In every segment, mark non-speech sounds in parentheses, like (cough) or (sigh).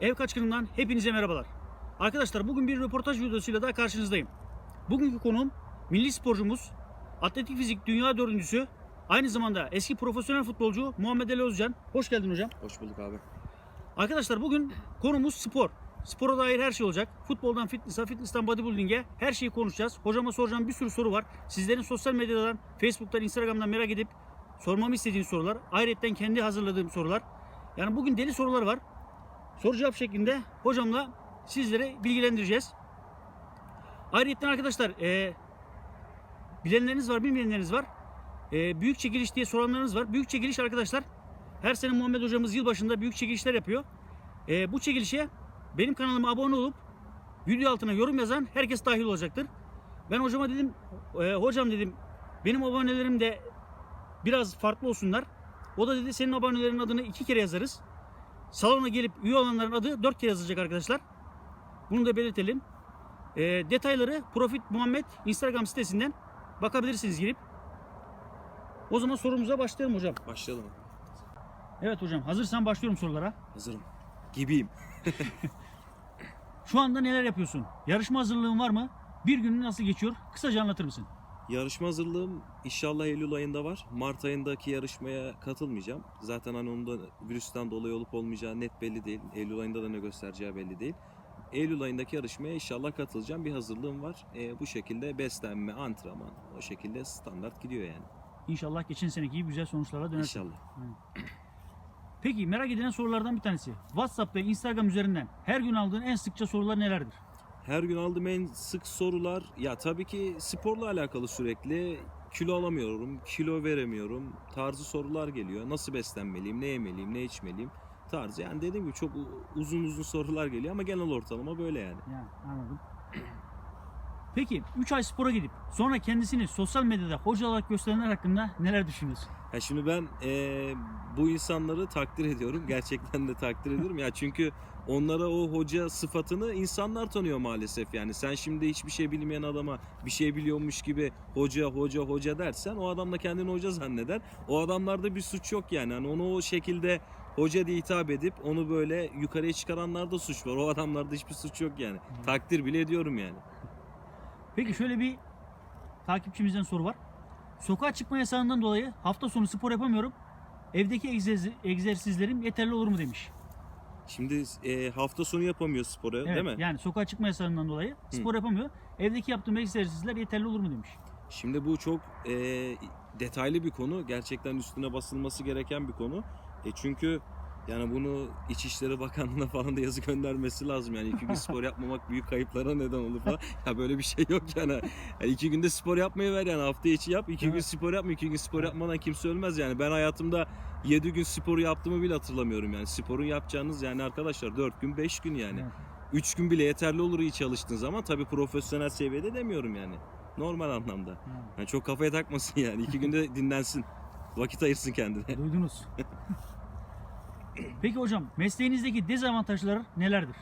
Ev Kaçkını'ndan hepinize merhabalar. Arkadaşlar bugün bir röportaj videosuyla daha karşınızdayım. Bugünkü konuğum milli sporcumuz, atletik fizik dünya dördüncüsü, aynı zamanda eski profesyonel futbolcu Muhammed Ali Özcan. Hoş geldin hocam. Hoş bulduk abi. Arkadaşlar bugün konumuz spor. Spora dair her şey olacak. Futboldan fitness'a, fitness'tan bodybuilding'e her şeyi konuşacağız. Hocama soracağım bir sürü soru var. Sizlerin sosyal medyadan, Facebook'tan, Instagram'dan merak edip sormamı istediğiniz sorular. Ayrıca kendi hazırladığım sorular. Yani bugün deli sorular var. Soru cevap şeklinde hocamla sizlere bilgilendireceğiz. Ayrıca arkadaşlar eee bilenleriniz var, bilmeyenleriniz var. Eee, büyük çekiliş diye soranlarınız var. Büyük çekiliş arkadaşlar her sene Muhammed hocamız yılbaşında büyük çekilişler yapıyor. Ee, bu çekilişe benim kanalıma abone olup video altına yorum yazan herkes dahil olacaktır. Ben hocama dedim, e, hocam dedim benim abonelerim de biraz farklı olsunlar. O da dedi senin abonelerin adını iki kere yazarız. Salona gelip üye olanların adı dört kere yazacak arkadaşlar. Bunu da belirtelim. Ee, detayları Profit Muhammed Instagram sitesinden bakabilirsiniz girip. O zaman sorumuza başlayalım hocam. Başlayalım. Evet hocam hazırsan başlıyorum sorulara. Hazırım. Gibiyim. (laughs) Şu anda neler yapıyorsun? Yarışma hazırlığın var mı? Bir günün nasıl geçiyor? Kısaca anlatır mısın? Yarışma hazırlığım inşallah Eylül ayında var. Mart ayındaki yarışmaya katılmayacağım. Zaten hani onun da virüsten dolayı olup olmayacağı net belli değil. Eylül ayında da ne göstereceği belli değil. Eylül ayındaki yarışmaya inşallah katılacağım. Bir hazırlığım var. Ee, bu şekilde beslenme, antrenman o şekilde standart gidiyor yani. İnşallah geçen seneki gibi güzel sonuçlara dönersin. İnşallah. Peki merak edilen sorulardan bir tanesi. WhatsApp ve Instagram üzerinden her gün aldığın en sıkça sorular nelerdir? Her gün aldığım en sık sorular ya tabii ki sporla alakalı sürekli kilo alamıyorum, kilo veremiyorum tarzı sorular geliyor. Nasıl beslenmeliyim, ne yemeliyim, ne içmeliyim tarzı. Yani dediğim gibi çok uzun uzun sorular geliyor ama genel ortalama böyle yani. Yani anladım. Peki 3 ay spora gidip sonra kendisini sosyal medyada hoca olarak gösterenler hakkında neler düşünüyorsun? Ya şimdi ben eee, bu insanları takdir ediyorum. (laughs) Gerçekten de takdir ediyorum. Ya çünkü onlara o hoca sıfatını insanlar tanıyor maalesef. Yani sen şimdi hiçbir şey bilmeyen adama bir şey biliyormuş gibi hoca hoca hoca dersen o adam da kendini hoca zanneder. O adamlarda bir suç yok yani. Hani onu o şekilde hoca diye hitap edip onu böyle yukarıya çıkaranlarda suç var. O adamlarda hiçbir suç yok yani. Takdir bile ediyorum yani. Peki şöyle bir takipçimizden soru var. Sokağa çıkma yasağından dolayı hafta sonu spor yapamıyorum. Evdeki egzersiz- egzersizlerim yeterli olur mu demiş. Şimdi eee, hafta sonu yapamıyor sporu Evet, değil mi? Yani sokağa çıkma yasağından dolayı spor yapamıyor. Evdeki yaptığım egzersizler yeterli olur mu demiş. Şimdi bu çok e, detaylı bir konu. Gerçekten üstüne basılması gereken bir konu. E çünkü yani bunu İçişleri Bakanlığı'na falan da yazı göndermesi lazım. Yani iki gün (laughs) spor yapmamak büyük kayıplara neden olur falan. Ya böyle bir şey yok yani. yani iki günde spor yapmayı ver yani hafta içi yap. iki gün spor yapma. iki gün spor yapmadan kimse ölmez yani. Ben hayatımda 7 gün sporu yaptığımı bile hatırlamıyorum yani. Sporun yapacağınız yani arkadaşlar 4 gün 5 gün yani. Evet. 3 gün bile yeterli olur iyi çalıştığın zaman. Tabii profesyonel seviyede demiyorum yani. Normal anlamda. Yani çok kafaya takmasın yani. İki (laughs) günde dinlensin. Vakit ayırsın kendine. duydunuz. (laughs) Peki hocam mesleğinizdeki dezavantajları nelerdir?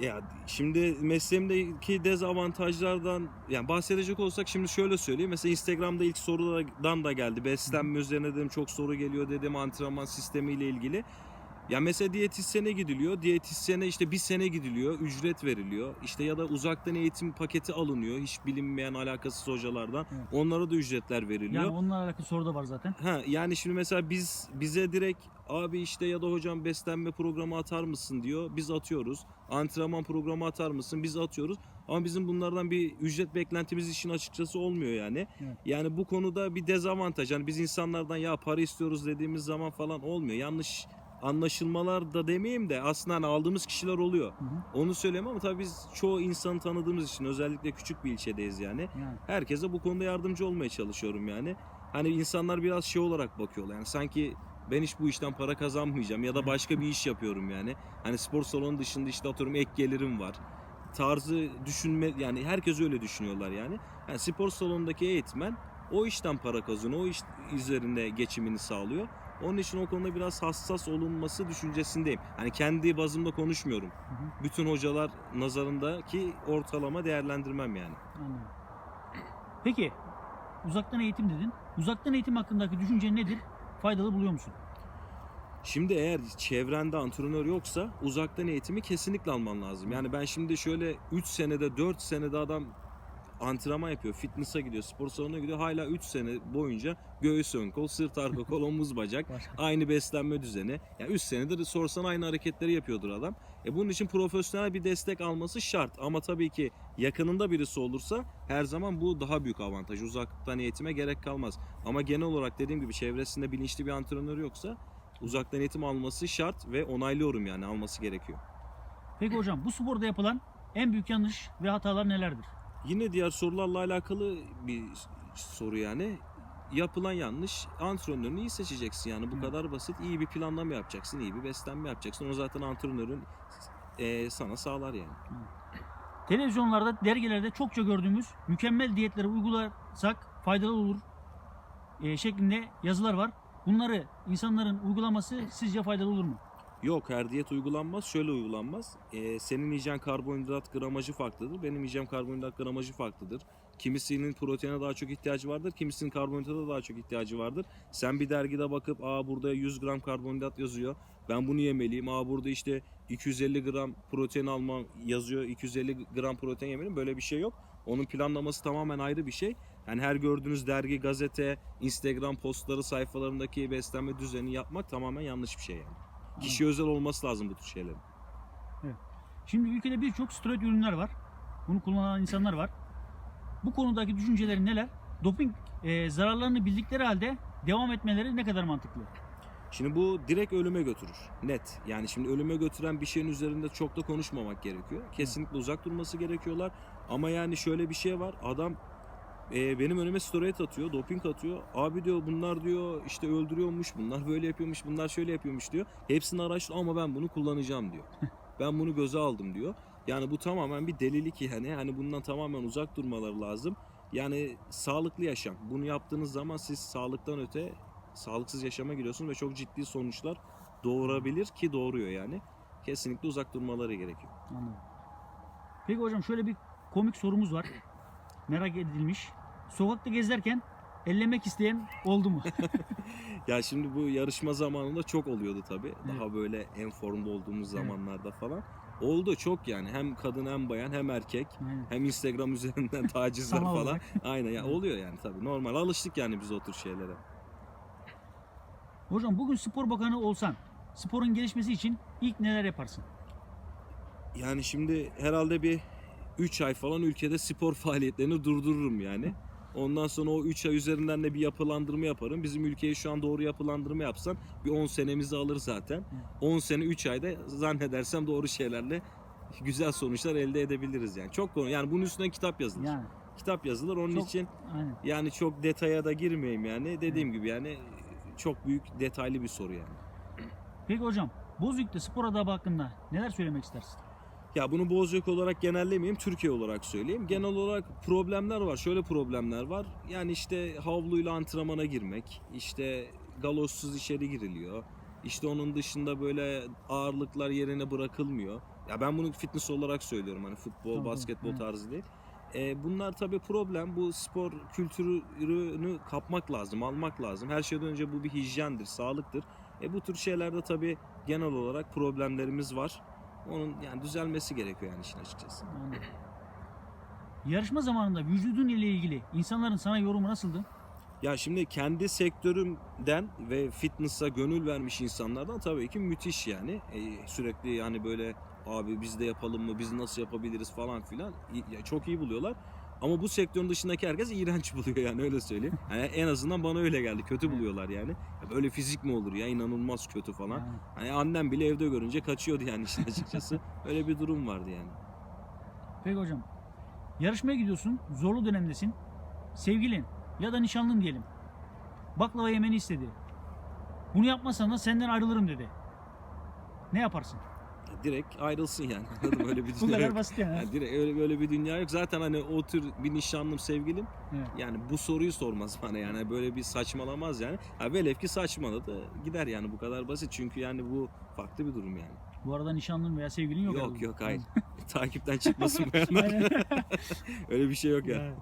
Ya şimdi mesleğimdeki dezavantajlardan yani bahsedecek olsak şimdi şöyle söyleyeyim. Mesela Instagram'da ilk sorulardan da geldi. Beslenme üzerine dedim çok soru geliyor dedim antrenman sistemiyle ilgili. Ya mesela diyetisyene gidiliyor. Diyetisyene işte bir sene gidiliyor. Ücret veriliyor. İşte ya da uzaktan eğitim paketi alınıyor. Hiç bilinmeyen alakasız hocalardan. Evet. Onlara da ücretler veriliyor. Yani onunla alakalı soru da var zaten. Ha yani şimdi mesela biz bize direkt abi işte ya da hocam beslenme programı atar mısın diyor. Biz atıyoruz. Antrenman programı atar mısın? Biz atıyoruz. Ama bizim bunlardan bir ücret beklentimiz işin açıkçası olmuyor yani. Evet. Yani bu konuda bir dezavantaj. Yani biz insanlardan ya para istiyoruz dediğimiz zaman falan olmuyor. Yanlış anlaşılmalar da demeyeyim de aslında hani aldığımız kişiler oluyor. Hı hı. Onu söyleyeyim ama tabii biz çoğu insanı tanıdığımız için özellikle küçük bir ilçedeyiz yani Yani. herkese bu konuda yardımcı olmaya çalışıyorum yani. Hani insanlar biraz şey olarak bakıyorlar yani sanki ben hiç bu işten para kazanmayacağım ya da başka bir iş yapıyorum yani. Hani spor salonu dışında işte atıyorum ek gelirim var. Tarzı düşünme yani herkes öyle düşünüyorlar yani. Yani spor salonundaki eğitmen o işten para kazanıyor. O iş üzerinde geçimini sağlıyor. Onun için o konuda biraz hassas olunması düşüncesindeyim. Hani kendi bazımda konuşmuyorum. Hı hı. Bütün hocalar nazarındaki ortalama değerlendirmem yani. Anladım. Peki uzaktan eğitim dedin. Uzaktan eğitim hakkındaki düşüncen nedir? Faydalı buluyor musun? Şimdi eğer çevrende antrenör yoksa uzaktan eğitimi kesinlikle alman lazım. Yani ben şimdi şöyle 3 senede 4 senede adam antrenman yapıyor, fitness'a gidiyor, spor salonuna gidiyor. Hala 3 sene boyunca göğüs ön kol, sırt arka kol, omuz bacak aynı beslenme düzeni. Yani 3 senedir sorsan aynı hareketleri yapıyordur adam. E bunun için profesyonel bir destek alması şart. Ama tabii ki yakınında birisi olursa her zaman bu daha büyük avantaj. Uzaktan eğitime gerek kalmaz. Ama genel olarak dediğim gibi çevresinde bilinçli bir antrenör yoksa uzaktan eğitim alması şart ve onaylıyorum yani alması gerekiyor. Peki hocam bu sporda yapılan en büyük yanlış ve hatalar nelerdir? Yine diğer sorularla alakalı bir soru yani. Yapılan yanlış antrenörünü iyi seçeceksin yani bu Hı. kadar basit. İyi bir planlama yapacaksın, iyi bir beslenme yapacaksın. Onu zaten antrenörün eee, sana sağlar yani. Televizyonlarda, dergilerde çokça gördüğümüz mükemmel diyetleri uygularsak faydalı olur e, şeklinde yazılar var. Bunları insanların uygulaması sizce faydalı olur mu? Yok her diyet uygulanmaz. Şöyle uygulanmaz. Ee, senin yiyeceğin karbonhidrat gramajı farklıdır. Benim yiyeceğim karbonhidrat gramajı farklıdır. Kimisinin proteine daha çok ihtiyacı vardır. Kimisinin karbonhidrata daha çok ihtiyacı vardır. Sen bir dergide bakıp aa burada 100 gram karbonhidrat yazıyor. Ben bunu yemeliyim. Aa burada işte 250 gram protein almam yazıyor. 250 gram protein yemeliyim. Böyle bir şey yok. Onun planlaması tamamen ayrı bir şey. Yani her gördüğünüz dergi, gazete, Instagram postları sayfalarındaki beslenme düzeni yapmak tamamen yanlış bir şey yani. Kişi özel olması lazım bu tür şeylerin. Şimdi ülkede birçok steroid ürünler var. Bunu kullanan insanlar var. Bu konudaki düşünceleri neler? Doping e, zararlarını bildikleri halde devam etmeleri ne kadar mantıklı? Şimdi bu direkt ölüme götürür. Net. Yani şimdi ölüme götüren bir şeyin üzerinde çok da konuşmamak gerekiyor. Kesinlikle uzak durması gerekiyorlar. Ama yani şöyle bir şey var. Adam e, benim önüme steroid atıyor, doping atıyor. Abi diyor bunlar diyor işte öldürüyormuş, bunlar böyle yapıyormuş, bunlar şöyle yapıyormuş diyor. Hepsini araştır ama ben bunu kullanacağım diyor. (laughs) ben bunu göze aldım diyor. Yani bu tamamen bir delilik yani. Hani bundan tamamen uzak durmaları lazım. Yani sağlıklı yaşam. Bunu yaptığınız zaman siz sağlıktan öte sağlıksız yaşama giriyorsunuz ve çok ciddi sonuçlar doğurabilir ki doğuruyor yani. Kesinlikle uzak durmaları gerekiyor. Anladım. Peki hocam şöyle bir komik sorumuz var. Merak edilmiş. Sokakta gezerken ellemek isteyen oldu mu? (laughs) Ya şimdi bu yarışma zamanında çok oluyordu tabii. Daha böyle en formda olduğumuz Evet. zamanlarda falan. Oldu çok yani. Hem kadın hem bayan hem erkek. Aynen. Hem Instagram üzerinden (laughs) tacizler falan. olarak. Aynen ya Evet. oluyor yani tabii. Normal alıştık yani biz o tür şeylere. Hocam bugün spor bakanı olsan sporun gelişmesi için ilk neler yaparsın? Yani şimdi herhalde bir 3 ay falan ülkede spor (laughs) faaliyetlerini durdururum yani. Ondan sonra o 3 ay üzerinden de bir yapılandırma yaparım. Bizim ülkeyi şu an doğru yapılandırma yapsan bir 10 senemizi alır zaten. 10 sene 3 ayda zannedersem doğru şeylerle güzel sonuçlar elde edebiliriz yani. Çok konu yani bunun üstüne kitap yazılır. Yani Kitap yazılır onun Çok- için aynen. yani çok detaya da girmeyeyim yani. Dediğim gibi yani çok büyük detaylı bir soru yani. Peki hocam Bozüyük'te spor adabı hakkında neler söylemek istersin? Ya bunu Bozüyük olarak genellemeyeyim, Türkiye olarak söyleyeyim. Genel olarak problemler var. Şöyle problemler var. Yani işte havluyla antrenmana girmek, işte galosuz içeri giriliyor. İşte onun dışında böyle ağırlıklar yerine bırakılmıyor. Ya ben bunu fitness olarak söylüyorum. Hani futbol, Tamam, basketbol evet. tarzı değil. E, bunlar tabii problem. Bu spor kültürünü kapmak lazım, almak lazım. Her şeyden önce bu bir hijyendir, sağlıktır. E, bu tür şeylerde tabii genel olarak problemlerimiz var. Onun yani düzelmesi gerekiyor yani işin açıkçası. Anladım. Yarışma zamanında vücudun ile ilgili insanların sana yorumu nasıldı? Ya şimdi kendi sektörümden ve fitness'a gönül vermiş insanlardan tabii ki müthiş yani. E, sürekli yani böyle abi biz de yapalım mı, biz nasıl yapabiliriz falan filan çok iyi buluyorlar. Ama bu sektörün dışındaki herkes iğrenç (laughs) buluyor yani öyle söyleyeyim. Yani en azından bana öyle geldi. Kötü buluyorlar yani. Ya böyle fizik mi olur ya inanılmaz kötü falan. Hani annem bile evde görünce kaçıyordu yani işin açıkçası. (laughs) öyle bir durum vardı yani. Peki hocam. Yarışmaya gidiyorsun, zorlu dönemdesin. Sevgilin ya da nişanlın diyelim. Baklava yemeni istedi. Bunu yapmazsan da senden ayrılırım dedi. Ne yaparsın? Direkt ayrılsın yani. (laughs) Anladın mı? Öyle bir Bu dünya kadar yok. basit yani. Yani direkt öyle böyle bir dünya yok. Zaten hani o tür bir nişanlım sevgilim Evet. yani bu soruyu sormaz bana yani böyle bir saçmalamaz yani. Ha velev ki saçmaladı gider yani bu kadar basit çünkü yani bu farklı bir durum yani. Bu arada nişanlın veya sevgilin yok. Yok herhalde. yok hayır. (laughs) Takipten çıkmasın (laughs) bu yana. Aynen. öyle bir şey yok ya. Yani.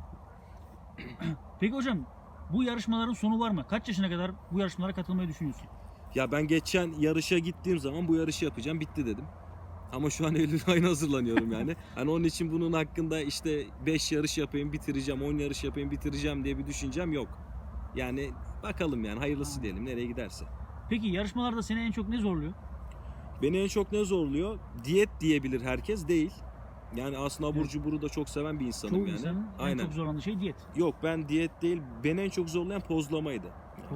(clears throat) Peki hocam bu yarışmaların sonu var mı? Kaç yaşına kadar bu yarışmalara katılmayı düşünüyorsun? Ya ben geçen yarışa gittiğim zaman bu yarışı yapacağım bitti dedim. Ama şu an Eylül ayına hazırlanıyorum yani. Hani onun için bunun hakkında işte 5 yarış yapayım bitireceğim, 10 yarış yapayım bitireceğim diye bir düşüncem yok. Yani bakalım yani hayırlısı diyelim nereye giderse. Peki yarışmalarda seni en çok ne zorluyor? Beni en çok ne zorluyor? Diyet diyebilir herkes değil. Yani aslında abur Evet. cuburu da çok seven bir insanım Çoğu yani. insanın en Aynen. çok zorlandığı şey diyet. Yok ben diyet değil. Beni en çok zorlayan pozlamaydı.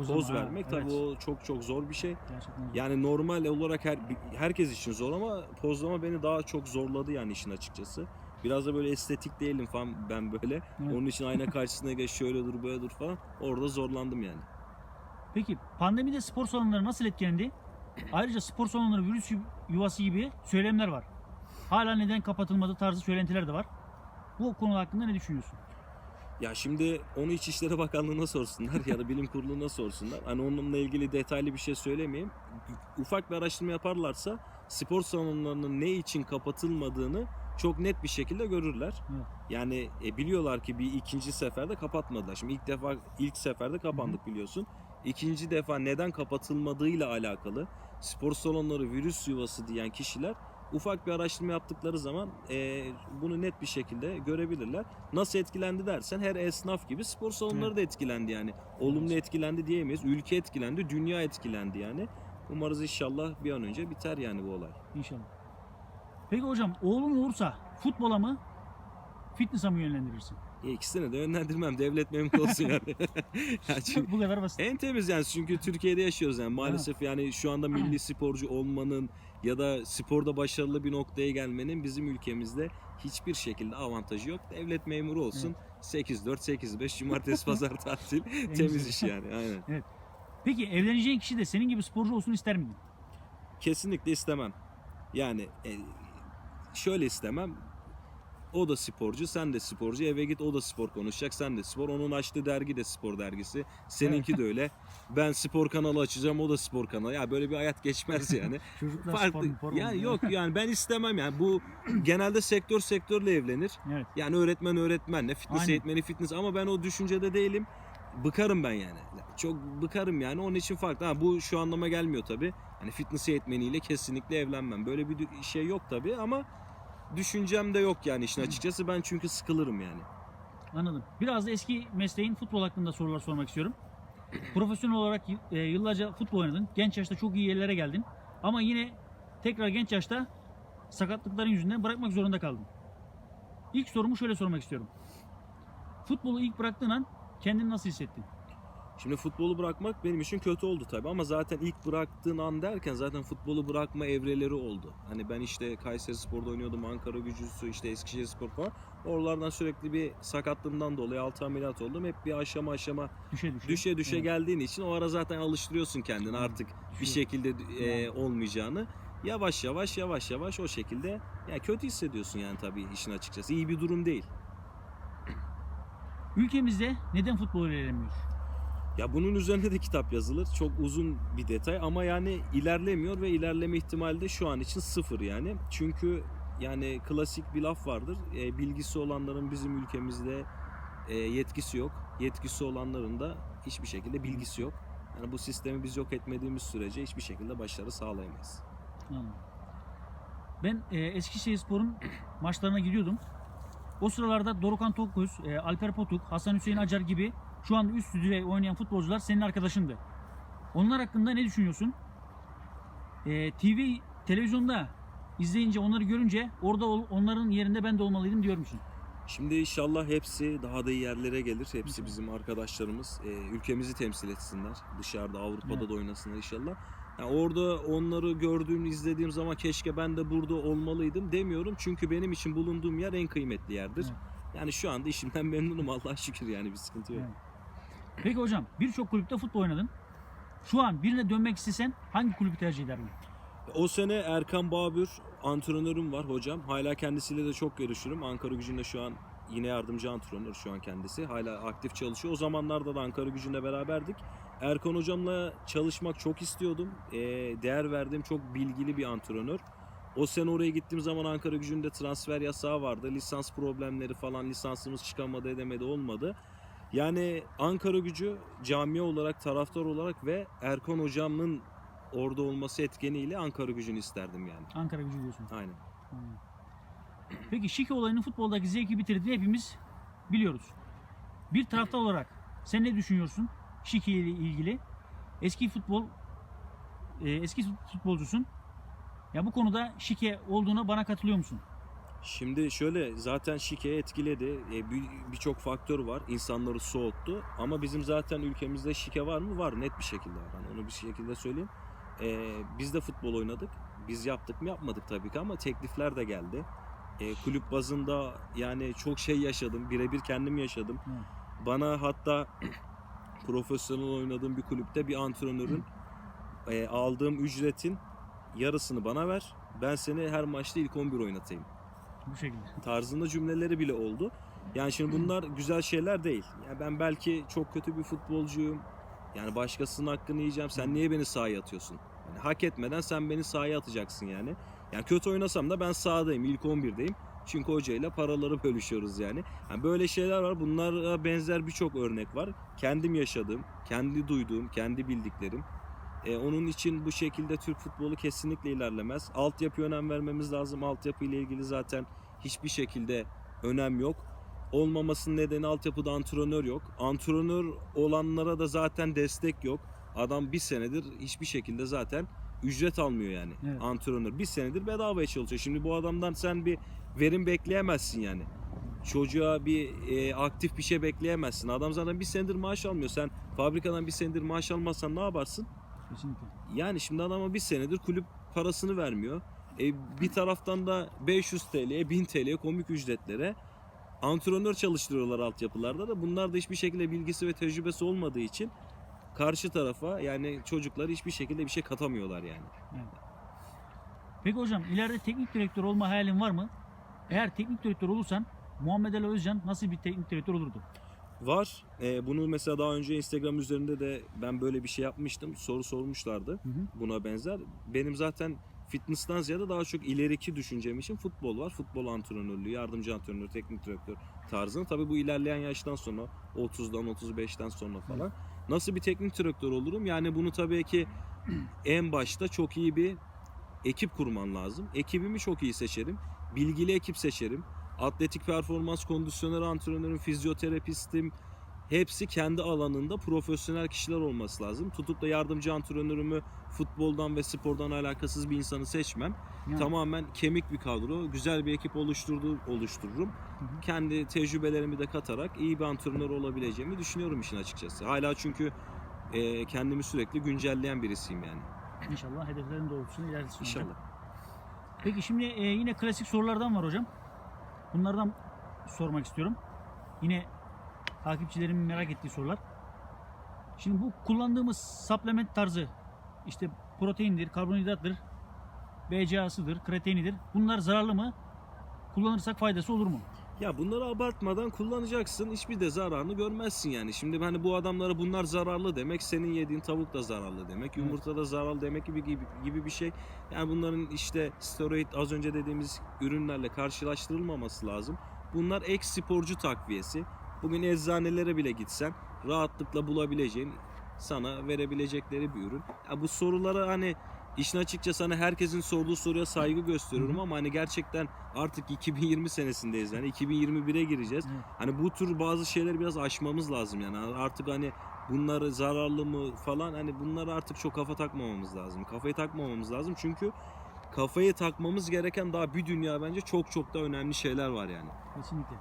Poz ha, vermek tabii evet. o çok çok zor bir şey. Gerçekten. Yani normal olarak her herkes için zor ama pozlama beni daha çok zorladı yani işin açıkçası. Biraz da böyle estetik değilim falan ben böyle. Evet. Onun için ayna karşısına geç şöyle dur böyle dur falan. Orada zorlandım yani. Peki pandemide spor salonları nasıl etkilendi? Ayrıca spor salonları virüs yu- yuvası gibi söylemler var. Hala neden kapatılmadı tarzı söylentiler de var. Bu konu hakkında ne düşünüyorsun? Ya şimdi onu İçişleri Bakanlığı'na sorsunlar ya da bilim kuruluna sorsunlar. Hani onunla ilgili detaylı bir şey söylemeyeyim. Ufak bir araştırma yaparlarsa spor salonlarının ne için kapatılmadığını çok net bir şekilde görürler. Yani e, biliyorlar ki bir ikinci seferde kapatmadılar. Şimdi ilk defa ilk seferde kapandık biliyorsun. İkinci defa neden kapatılmadığıyla alakalı spor salonları virüs yuvası diyen kişiler ufak bir araştırma yaptıkları zaman e, bunu net bir şekilde görebilirler. Nasıl etkilendi dersen her esnaf gibi spor salonları Evet. da etkilendi yani. Olumlu Evet. etkilendi diyemeyiz. Ülke etkilendi, dünya etkilendi yani. Umarız inşallah bir an önce biter yani bu olay. İnşallah. Peki hocam oğlun olursa futbola mı fitness'a mı yönlendirirsin? İkisini de yönlendirmem. Devlet memuru olsun yani. (laughs) Ya çünkü- Bu kadar basit. En temiz yani çünkü Türkiye'de yaşıyoruz yani maalesef yani şu anda milli sporcu olmanın ya da sporda başarılı bir noktaya gelmenin bizim ülkemizde hiçbir şekilde avantajı yok. Devlet memuru olsun 8-4 8-5 (laughs) cumartesi pazar tatil temiz iş yani aynen. Peki evleneceğin kişi de senin gibi sporcu olsun ister miydin? Kesinlikle istemem. Yani e, şöyle istemem. O da sporcu, sen de sporcu. Eve git o da spor konuşacak, sen de spor. Onun açtığı dergi de spor dergisi. Seninki de öyle. Ben spor kanalı açacağım, o da spor kanalı. Ya böyle bir hayat geçmez yani. (laughs) Çocuklar spor Farklı. mu, spor Yani yok yani ben istemem yani. Bu (clears throat) genelde sektör sektörle evlenir. Evet. Yani öğretmen öğretmenle, fitness Aynen. eğitmeni fitness ama ben o düşüncede değilim. Bıkarım ben yani. Çok bıkarım yani. Onun için farklı. Ha, bu şu anlama gelmiyor tabii. Hani fitness eğitmeniyle kesinlikle evlenmem. Böyle bir şey yok tabii ama düşüncem de yok yani işin açıkçası. Ben çünkü sıkılırım yani. Anladım. Biraz da eski mesleğin futbol hakkında sorular sormak istiyorum. Profesyonel olarak e, yıllarca futbol oynadın. Genç yaşta çok iyi yerlere geldin. Ama yine tekrar genç yaşta sakatlıkların yüzünden bırakmak zorunda kaldın. İlk sorumu şöyle sormak istiyorum. Futbolu ilk bıraktığın an kendini nasıl hissettin? Şimdi futbolu bırakmak benim için kötü oldu tabii ama zaten ilk bıraktığın an derken zaten futbolu bırakma evreleri oldu. Hani ben işte Kayseri Spor'da oynuyordum, Ankara Gücüsü, işte Eskişehir Spor falan. Oralardan sürekli bir sakatlığımdan dolayı 6 ameliyat oldum. Hep bir aşama aşama Düşe düşe. düşe düşe Evet. geldiğin için o ara zaten alıştırıyorsun kendini artık bir Düşüyor. şekilde e, olmayacağını. Yavaş yavaş yavaş yavaş o şekilde ya kötü hissediyorsun yani tabii işin açıkçası. İyi bir durum değil. Ülkemizde neden futbol ilerlemiyor? Ya bunun üzerine de kitap yazılır. Çok uzun bir detay ama yani ilerlemiyor ve ilerleme ihtimali de şu an için sıfır yani. Çünkü yani klasik bir laf vardır. E, bilgisi olanların bizim ülkemizde e, yetkisi yok. Yetkisi olanların da hiçbir şekilde bilgisi yok. Yani bu sistemi biz yok etmediğimiz sürece hiçbir şekilde başarı sağlayamayız. Ben e, Eskişehirspor'un (clears throat) maçlarına gidiyordum. O sıralarda Dorukan Tokgöz, e, Alper Potuk, Hasan Hüseyin Acar gibi şu anda üst düzey oynayan futbolcular senin arkadaşındı. Onlar hakkında ne düşünüyorsun? E, TV, televizyonda izleyince, onları görünce orada ol- onların yerinde ben de olmalıydım diyor musun? Şimdi inşallah hepsi daha da iyi yerlere gelir. Hepsi bizim arkadaşlarımız. Ee, ülkemizi temsil etsinler. Dışarıda Avrupa'da Evet. da oynasınlar inşallah. Yani orada onları gördüğüm, izlediğim zaman keşke ben de burada olmalıydım demiyorum. Çünkü benim için bulunduğum yer en kıymetli yerdir. Evet. Yani şu anda işimden (laughs) memnunum Allah'a şükür yani bir sıkıntı yok. Evet. Peki hocam birçok kulüpte futbol oynadın. Şu an birine dönmek istesen hangi kulübü tercih ederdin? O sene Erkan Babür antrenörüm var hocam. Hala kendisiyle de çok görüşürüm. Ankara gücünde şu an yine yardımcı antrenör şu an kendisi. Hala aktif çalışıyor. O zamanlarda da Ankara gücünde beraberdik. Erkan hocamla çalışmak çok istiyordum. Ee, değer verdiğim çok bilgili bir antrenör. O sene oraya gittiğim zaman Ankara gücünde transfer yasağı vardı. Lisans problemleri falan lisansımız çıkamadı edemedi olmadı. Yani Ankara gücü camia olarak taraftar olarak ve Erkan hocamın orada olması etkeniyle Ankara gücünü isterdim yani. Ankara gücü diyorsun. Aynen. Hmm. Peki Şike olayının futboldaki zevki bitirdiğini hepimiz biliyoruz. Bir taraftar olarak sen ne düşünüyorsun Şike ile ilgili? Eski futbol e, eski futbolcusun. Ya bu konuda Şike olduğuna bana katılıyor musun? Şimdi şöyle zaten şike etkiledi. E, bir- Birçok faktör var. İnsanları soğuttu. Ama bizim zaten ülkemizde şike var mı? Var. Net bir şekilde var. Ben onu bir şekilde söyleyeyim. E, biz de futbol oynadık. Biz yaptık mı? Yapmadık tabii ki ama teklifler de geldi. E, kulüp bazında yani çok şey yaşadım. Birebir kendim yaşadım. Evet. Bana hatta (clears throat) profesyonel oynadığım bir kulüpte bir antrenörün e, aldığım ücretin yarısını bana ver. Ben seni her maçta ilk 11 oynatayım Bu şekilde. tarzında cümleleri bile oldu. Yani şimdi bunlar güzel şeyler değil. Yani ben belki çok kötü bir futbolcuyum. Yani başkasının hakkını yiyeceğim. Sen niye beni sahaya atıyorsun? Yani hak etmeden sen beni sahaya atacaksın yani. Yani kötü oynasam da ben sahadayım. ilk 11'deyim. Çünkü hocayla paraları bölüşüyoruz yani. yani. Böyle şeyler var. Bunlara benzer birçok örnek var. Kendim yaşadığım, kendi duyduğum, kendi bildiklerim. E, onun için bu şekilde Türk futbolu kesinlikle ilerlemez. Altyapıya önem vermemiz lazım. Altyapı ile ilgili zaten hiçbir şekilde önem yok. Olmamasının nedeni altyapıda antrenör yok. Antrenör olanlara da zaten destek yok. Adam bir senedir hiçbir şekilde zaten ücret almıyor yani. Evet. Antrenör bir senedir bedavaya çalışıyor. Şimdi bu adamdan sen bir verim bekleyemezsin yani. Çocuğa bir e, aktif bir şey bekleyemezsin. Adam zaten bir senedir maaş almıyor. Sen fabrikadan bir senedir maaş almazsan ne yaparsın? Kesinlikle. Yani şimdi adama bir senedir kulüp parasını vermiyor. E, bir taraftan da 500 TL'ye 1000 TL'ye komik ücretlere antrenör çalıştırıyorlar altyapılarda da bunlar da hiçbir şekilde bilgisi ve tecrübesi olmadığı için karşı tarafa yani çocuklar hiçbir şekilde bir şey katamıyorlar yani. Peki hocam ileride teknik direktör olma hayalin var mı? Eğer teknik direktör olursan Muhammed Ali Özcan nasıl bir teknik direktör olurdu? Var. E, bunu mesela daha önce Instagram üzerinde de ben böyle bir şey yapmıştım. Soru sormuşlardı Hı hı. buna benzer. Benim zaten fitness'tan ziyade daha çok ileriki düşüncem için futbol var. Futbol antrenörlüğü, yardımcı antrenör, teknik direktör tarzında. Tabii bu ilerleyen yaştan sonra 30'dan 35'ten sonra falan. Nasıl bir teknik direktör olurum? Yani bunu tabii ki en başta çok iyi bir ekip kurman lazım. Ekibimi çok iyi seçerim. Bilgili ekip seçerim. Atletik performans kondisyoneri antrenörüm, fizyoterapistim, hepsi kendi alanında profesyonel kişiler olması lazım. Tutup da yardımcı antrenörümü futboldan ve spordan alakasız bir insanı seçmem. Yani, Tamamen kemik bir kadro, güzel bir ekip oluşturdu, oluştururum. hı. Kendi tecrübelerimi de katarak iyi bir antrenör olabileceğimi düşünüyorum işin açıkçası. Hala çünkü e, kendimi sürekli güncelleyen birisiyim yani. İnşallah hedeflerin doğrultusunda ilerlesin. hocam. İnşallah. Peki şimdi e, yine klasik sorulardan var hocam. Bunlardan sormak istiyorum. Yine takipçilerimin merak ettiği sorular. Şimdi bu kullandığımız supplement tarzı işte proteindir, karbonhidrattır, BCA'sıdır, kreatinidir. Bunlar zararlı mı? Kullanırsak faydası olur mu? Ya bunları abartmadan kullanacaksın. Hiçbir de zararını görmezsin yani. Şimdi hani bu adamlara bunlar zararlı demek senin yediğin tavuk da zararlı demek. Yumurta da zararlı demek gibi, gibi gibi bir şey. Yani bunların işte steroid az önce dediğimiz ürünlerle karşılaştırılmaması lazım. Bunlar ek sporcu takviyesi. Bugün eczanelere bile gitsen rahatlıkla bulabileceğin sana verebilecekleri bir ürün. Ya bu sorulara hani işin açıkçası hani herkesin sorduğu soruya saygı gösteriyorum ama hani gerçekten artık 2020 senesindeyiz yani 2021'e gireceğiz. Evet. Hani bu tür bazı şeyleri biraz aşmamız lazım yani artık hani bunları zararlı mı falan hani bunları artık çok kafa takmamamız lazım. Kafayı takmamamız lazım çünkü kafayı takmamız gereken daha bir dünya bence çok çok da önemli şeyler var yani. Kesinlikle.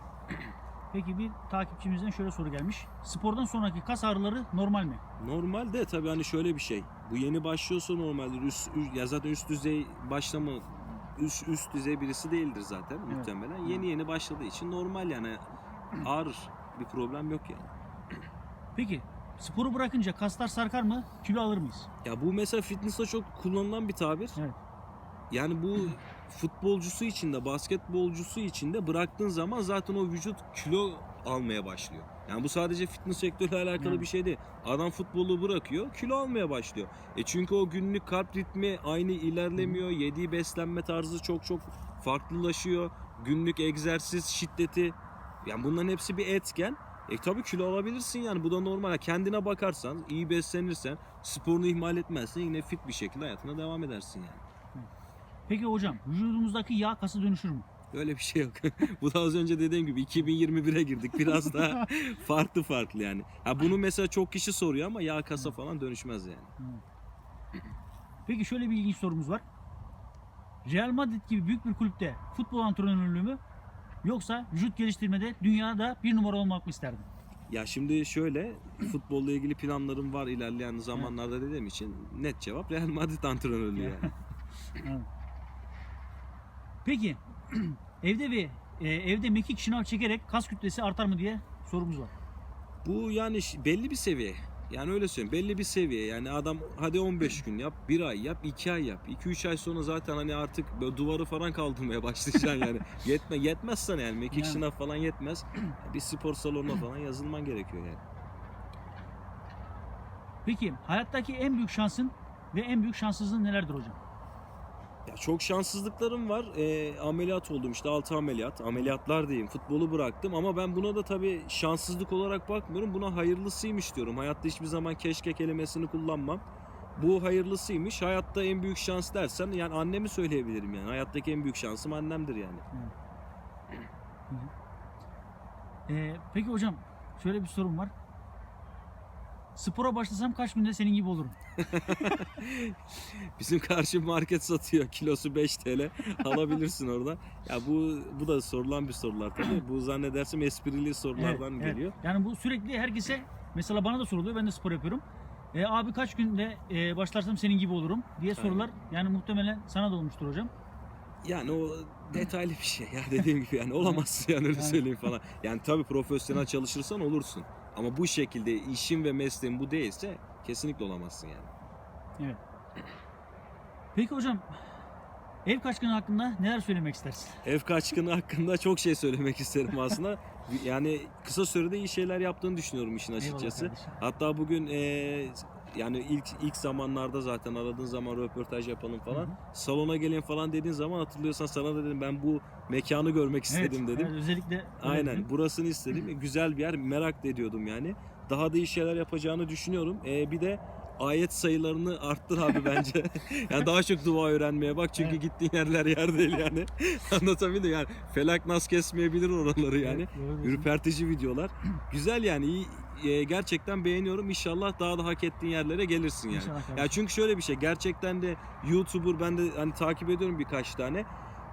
Peki bir takipçimizden şöyle soru gelmiş. Spordan sonraki kas ağrıları normal mi? Normalde tabii hani şöyle bir şey. Bu yeni başlıyorsa normaldir. Üst, üst- ya zaten üst düzey başlama üst, üst düzey birisi değildir zaten Evet. muhtemelen. Yeni yeni başladığı için normal yani ağrır. Bir problem yok yani. Peki sporu bırakınca kaslar sarkar mı? Kilo alır mıyız? Ya bu mesela fitness'ta çok kullanılan bir tabir. Evet. Yani bu futbolcusu için de basketbolcusu için de bıraktığın zaman zaten o vücut kilo almaya başlıyor. Yani bu sadece fitness sektörüyle alakalı Yani. bir şey değil. Adam futbolu bırakıyor, kilo almaya başlıyor. E çünkü o günlük kalp ritmi aynı ilerlemiyor. Yediği beslenme tarzı çok çok farklılaşıyor. Günlük egzersiz şiddeti yani bunların hepsi bir etken. E tabii kilo alabilirsin yani bu da normal. Kendine bakarsan, iyi beslenirsen, sporunu ihmal etmezsen yine fit bir şekilde hayatına devam edersin yani. Peki hocam vücudumuzdaki yağ kası dönüşür mü? Öyle bir şey yok. (laughs) bu da az önce dediğim gibi 2021'e girdik. Biraz daha (laughs) farklı farklı yani. Ha bunu mesela çok kişi soruyor ama yağ kasa falan dönüşmez yani. (clears throat) Peki şöyle bir ilginç sorumuz var. Real Madrid gibi büyük bir kulüpte futbol antrenörlüğü mü yoksa vücut geliştirmede dünyada bir numara olmak mı isterdin? Ya şimdi şöyle futbolla ilgili planlarım var ilerleyen zamanlarda dediğim için net cevap Real Madrid antrenörlüğü yani. (laughs) Peki (clears throat) evde ve e, evde mekik şınav çekerek kas kütlesi artar mı diye sorumuz var. Bu yani belli bir seviye. Yani öyle söyleyeyim belli bir seviye yani adam hadi 15 gün yap, bir ay yap, iki ay yap. 2-3 ay sonra zaten hani artık böyle duvarı falan kaldırmaya (laughs) başlayacaksın yani. Yetme, yetmez sana yani mekik Yani. şınav falan yetmez. (clears throat) Bir spor salonuna falan yazılman gerekiyor yani. Peki hayattaki en büyük şansın ve en büyük şanssızlığın nelerdir hocam? Ya çok şanssızlıklarım var. Ee, ameliyat oldum işte 6 ameliyat. Ameliyatlar diyeyim. Futbolu bıraktım ama ben buna da tabii şanssızlık olarak bakmıyorum. Buna hayırlısıymış diyorum. Hayatta hiçbir zaman keşke kelimesini kullanmam. Bu hayırlısıymış. Hayatta en büyük şans dersen yani annemi söyleyebilirim yani. Hayattaki en büyük şansım annemdir yani. Ee, peki hocam şöyle bir sorum var. Spora başlasam kaç günde senin gibi olurum? (laughs) Bizim karşı market satıyor. Kilosu 5 TL. Alabilirsin orada. Ya bu bu da sorulan bir sorular tabii. Bu zannedersem esprili sorulardan Evet, evet. geliyor. Yani bu sürekli herkese mesela bana da soruluyor ben de spor yapıyorum. E, abi kaç günde e, başlarsam senin gibi olurum diye sorular yani muhtemelen sana da olmuştur hocam. Yani o detaylı bir şey ya dediğim gibi yani olamazsın yani öyle Yani. söyleyeyim falan. Yani tabii profesyonel çalışırsan olursun. Ama bu şekilde işin ve mesleğin bu değilse kesinlikle olamazsın yani. Peki hocam ev kaçkını hakkında neler söylemek istersin? Ev kaçkını hakkında çok şey söylemek isterim aslında. (laughs) Yani kısa sürede iyi şeyler yaptığını düşünüyorum işin açıkçası. Hatta bugün eee, yani ilk ilk zamanlarda zaten aradığın zaman röportaj yapalım falan. Hı hı. Salona gelin falan dediğin zaman hatırlıyorsan sana da dedim ben bu mekanı görmek istedim Evet, dedim. evet, özellikle Aynen burasını istedim. Güzel bir yer merak ediyordum yani. Daha da iyi şeyler yapacağını düşünüyorum. Ee, bir de ayet sayılarını arttır abi bence. (laughs) yani daha çok dua öğrenmeye bak çünkü Evet. gittiğin yerler yer değil yani. (laughs) Anlatabildim yani. Felak nas kesmeyebilir oraları yani. Evet. Ürpertici videolar. (clears throat) Güzel yani iyi. e, gerçekten beğeniyorum. İnşallah daha da hak ettiğin yerlere gelirsin yani. İnşallah. Ya çünkü şöyle bir şey gerçekten de YouTuber ben de hani takip ediyorum birkaç tane.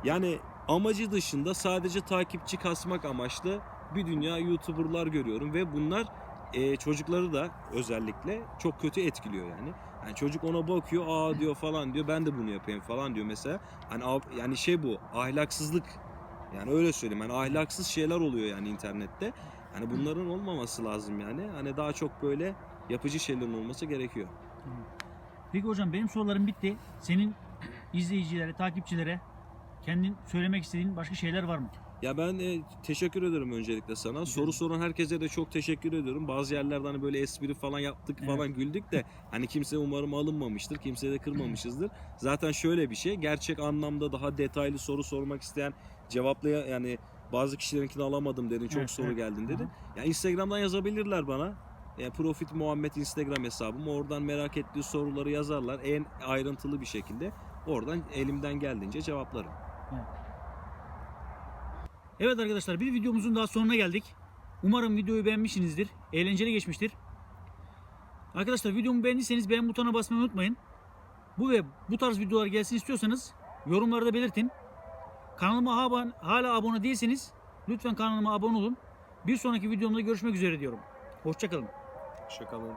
Yani amacı dışında sadece takipçi kasmak amaçlı bir dünya YouTuber'lar görüyorum ve bunlar e, çocukları da özellikle çok kötü etkiliyor yani. Yani çocuk ona bakıyor, aa diyor falan diyor. Ben de bunu yapayım falan diyor mesela. Hani yani şey bu ahlaksızlık. Yani öyle söyleyeyim. Yani ahlaksız şeyler oluyor yani internette. Hani bunların olmaması lazım yani. Hani daha çok böyle yapıcı şeylerin olması gerekiyor. Peki hocam benim sorularım bitti. Senin izleyicilere, takipçilere kendin söylemek istediğin başka şeyler var mı? Ya ben e, teşekkür ederim öncelikle sana. Soru soran herkese de çok teşekkür ediyorum. Bazı yerlerden hani böyle espri falan yaptık Evet. falan güldük de hani kimse umarım alınmamıştır. Kimseye de kırmamışızdır. Zaten şöyle bir şey. Gerçek anlamda daha detaylı soru sormak isteyen cevaplaya yani bazı kişilerinkini alamadım dedin. Çok Evet, soru evet. geldin dedin. Ya Instagram'dan yazabilirler bana. E, Profit Muhammed Instagram hesabım. Oradan merak ettiği soruları yazarlar. En ayrıntılı bir şekilde. Oradan elimden geldiğince cevaplarım. Evet arkadaşlar bir videomuzun daha sonuna geldik. Umarım videoyu beğenmişsinizdir. Eğlenceli geçmiştir. Arkadaşlar videomu beğendiyseniz beğen butonuna basmayı unutmayın. Bu ve bu tarz videolar gelsin istiyorsanız yorumlarda belirtin. Kanalıma hala abone değilseniz lütfen kanalıma abone olun. Bir sonraki videomda görüşmek üzere diyorum. Hoşçakalın. Hoşçakalın.